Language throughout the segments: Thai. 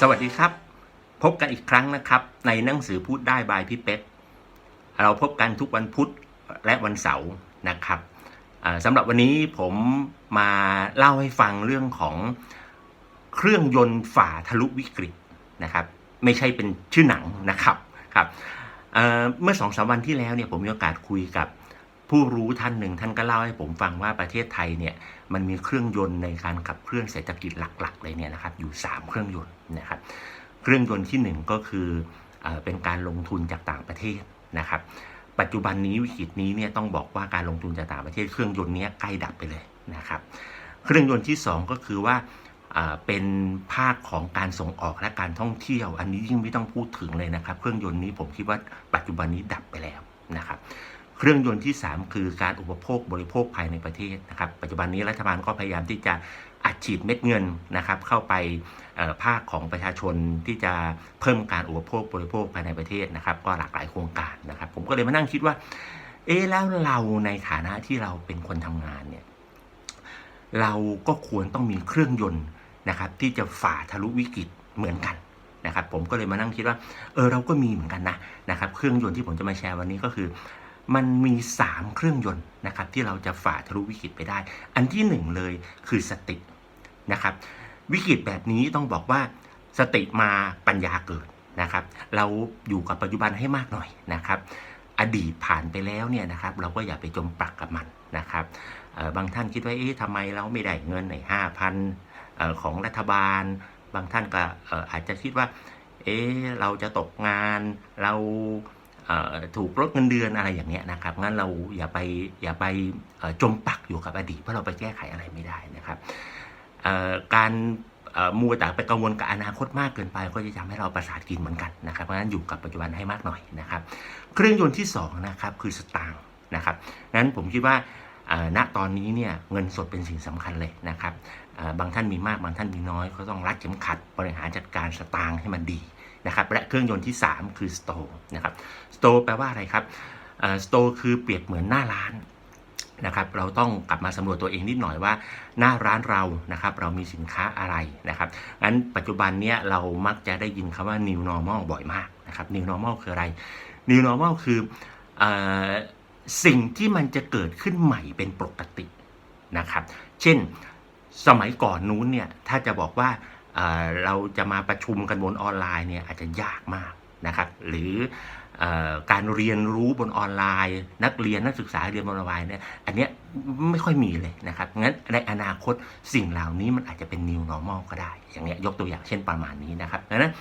สวัสดีครับ พบกันอีกครั้งนะครับ ในหนังสือพูดได้บายพี่เป๊กเราพบกันทุกวันพุธและวันเสาร์นะครับสำหรับวันนี้ผมมาเล่าให้ฟังเรื่องของเครื่องยนต์ฝ่าทะลุวิกฤตนะครับ ไม่ใช่เป็นชื่อหนังนะครับครับเอ่อเมื่อสองสามวันที่แล้วเนี่ยผมมีโอกาสคุยกับ ผู้รู้ท่านหนึ่งท่านก็เล่าให้ผมฟังว่าประเทศไทยเนี่ยมันมีเครื่องยนต์ในการขับเคลื่อนเศรษฐกิจหลักๆเลยเนี่ยนะครับอยู่ 3 เครื่องยนต์นะครับเครื่องยนต์ที่ 1 ก็คือเอเป็นการลงทุนจากต่างประเทศนะครับ ปัจจุบันนี้วิกฤตนี้เนี่ยต้องบอกว่าการลงทุนจากต่างประเทศเครื่องยนต์นี้ใกล้ดับไปเลยนะครับ เครื่องยนต์ที่ 2 ก็คือว่าเป็นภาคของการส่งออกและการท่องเที่ยว อันนี้ยิ่งไม่ต้องพูดถึงเลยนะครับ เครื่องยนต์นี้ผมคิดว่าปัจจุบันนี้ดับไปแล้วนะครับ เครื่องยนต์ที่ 3 คือการอุปโภคบริโภคภายในประเทศนะครับ ปัจจุบันนี้รัฐบาลก็พยายามที่จะอัดฉีดเม็ดเงินนะครับเข้าไปภาคของประชาชนที่จะเพิ่มการอุปโภคบริโภคภายในประเทศนะครับ ก็หลากหลายโครงการนะครับ ผมก็เลยมานั่งคิดว่า เอ๊แล้วเราในฐานะที่เราเป็นคนทำงานเนี่ยเราก็ควรต้องมีเครื่องยนต์นะครับ ที่จะฝ่าทะลุวิกฤตเหมือนกันนะครับ ผมก็เลยมานั่งคิดว่าเออเราก็มีเหมือนกันนะนะครับ เครื่องยนต์ที่ผมจะมาแชร์วันนี้ก็คือ มันมี 3 เครื่องยนต์นะครับที่เราจะฝ่าทะลุวิกฤตไปได้ อันที่หนึ่งเลยคือสตินะครับวิกฤตแบบนี้ต้องบอกว่าสติมาปัญญาเกิดนะครับ เราอยู่กับปัจจุบันให้มากหน่อยนะครับ อดีตผ่านไปแล้วเนี่ยนะครับ เราก็อย่าไปจมปลักกับมันนะครับบางท่านคิดว่าเอ๊ะทำไมเราไม่ได้เงินในห้าพันของรัฐบาล บางท่านก็อาจจะคิดว่า เอ๊ะเราจะตกงานเรา ถูกลดเงินเดือนอะไรอย่างเงี้ยนะครับงั้นเราอย่าไปอย่าไปจมปักอยู่กับอดีตเพราะเราไปแก้ไขอะไรไม่ได้นะครับการเอ่อมัวแต่ไปกังวลกับอนาคตมากเกินไป ก็จะทำให้เราประสาทกินเหมือนกันนะครับเพราะฉะนั้นอยู่กับปัจจุบันให้มากหน่อยนะครับ เครื่องยนต์ที่สองนะครับคือสตางค์นะครับงั้นผมคิดว่าณตอนนี้เนี่ยเงินสดเป็นสิ่งสำคัญเลยนะครับบางท่านมีมากบางท่านมีน้อย ก็ต้องรัดเข็มขัดบริหารจัดการสตางค์ให้มันดี นะครับและเครื่องยนต์ที่ 3 คือสโตร์นะครับสโตร์แปลว่าอะไรครับสโตร์คือเปรียบเหมือนหน้าร้านนะครับเราต้องกลับมาสำรวจตัวเองนิดหน่อยว่า หน้าร้านเรานะครับเรามีสินค้าอะไรนะครับงั้นปัจจุบันเนี้ยเรามักจะได้ยินคำว่า new normal บ่อยมากนะครับ new normal คืออะไร new normal คืออสิ่งที่มันจะเกิดขึ้นใหม่เป็นปกตินะครับ เช่นสมัยก่อนนู้นเนี่ยถ้าจะบอกว่า เเราจะมาประชุมกันบนออนไลน์เนี่ยอาจจะยากมากนะครับหรืออการเรียนรู้บนออนไลน์ นักเรียนนักศึกษาเรียนบนออนไลน์เนี่ยอันเนี้ยไม่ค่อยมีเลยนะครับงั้นในอนาคตสิ่งเหล่านี้มันอาจจะเป็น new normal ก็ได้ อย่างเนี้ยยกตัวอย่างเช่นประมาณนี้นะครับดังนั้น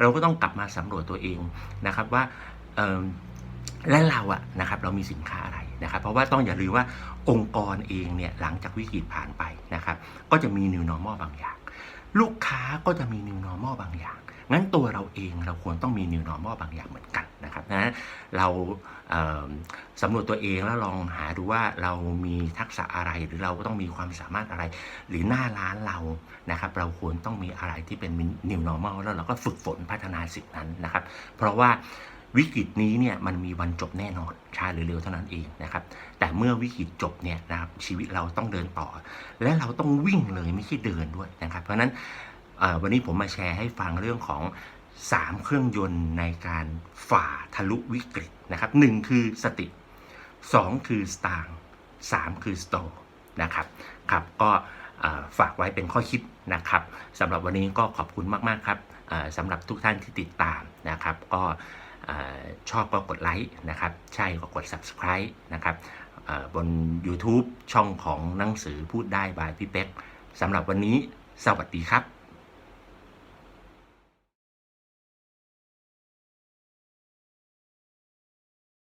เราก็ต้องกลับมาสำรวจตัวเองนะครับว่าและเราอะนะครับเรามีสินค้าอะไรนะครับ เพราะว่าต้องอย่าลืมว่าองค์กรเองเนี่ยหลังจากวิกฤตผ่านไปนะครับ ก็จะมี new normal บางอย่าง ลูกค้าก็จะมี new normal บางอย่าง งั้นตัวเราเองเราควรต้องมี new normal บางอย่างเหมือนกันนะครับนะเราเสำรวจตัวเองแล้วลองหาดูว่าเรามีทักษะอะไรหรือเราก็ต้องมีความสามารถอะไร หรือหน้าร้านเรานะครับ เราควรต้องมีอะไรที่เป็น new normal แล้วเราก็ฝึกฝนพัฒนาสิ่งนั้นนะครับ เพราะว่า วิกฤตนี้เนี่ยมันมีวันจบแน่นอนช้าหรือเร็วเท่านั้นเองนะครับ แต่เมื่อวิกฤตจบเนี่ยนะครับชีวิตเราต้องเดินต่อ และเราต้องวิ่งเลยไม่ใช่เดินด้วยนะครับ เพราะฉะนั้นวันนี้ผมมาแชร์ให้ฟังเรื่องของ 3 เครื่องยนต์ในการฝ่าทะลุวิกฤตนะครับหนึ่งคือสติ 2 คือสตางค์3คือสโตนะครับครับก็ฝากไว้เป็นข้อคิดนะครับสำหรับวันนี้ก็ขอบคุณมาก ๆ ครับสำหรับทุกท่านที่ติดตามนะครับ ก็ ชอบก็กดไลค์นะครับ ใช่ก็กด subscribe นะครับบน YouTube ช่องของหนังสือพูดได้บายพี่เป๊กสำหรับวันนี้สวัสดีครับ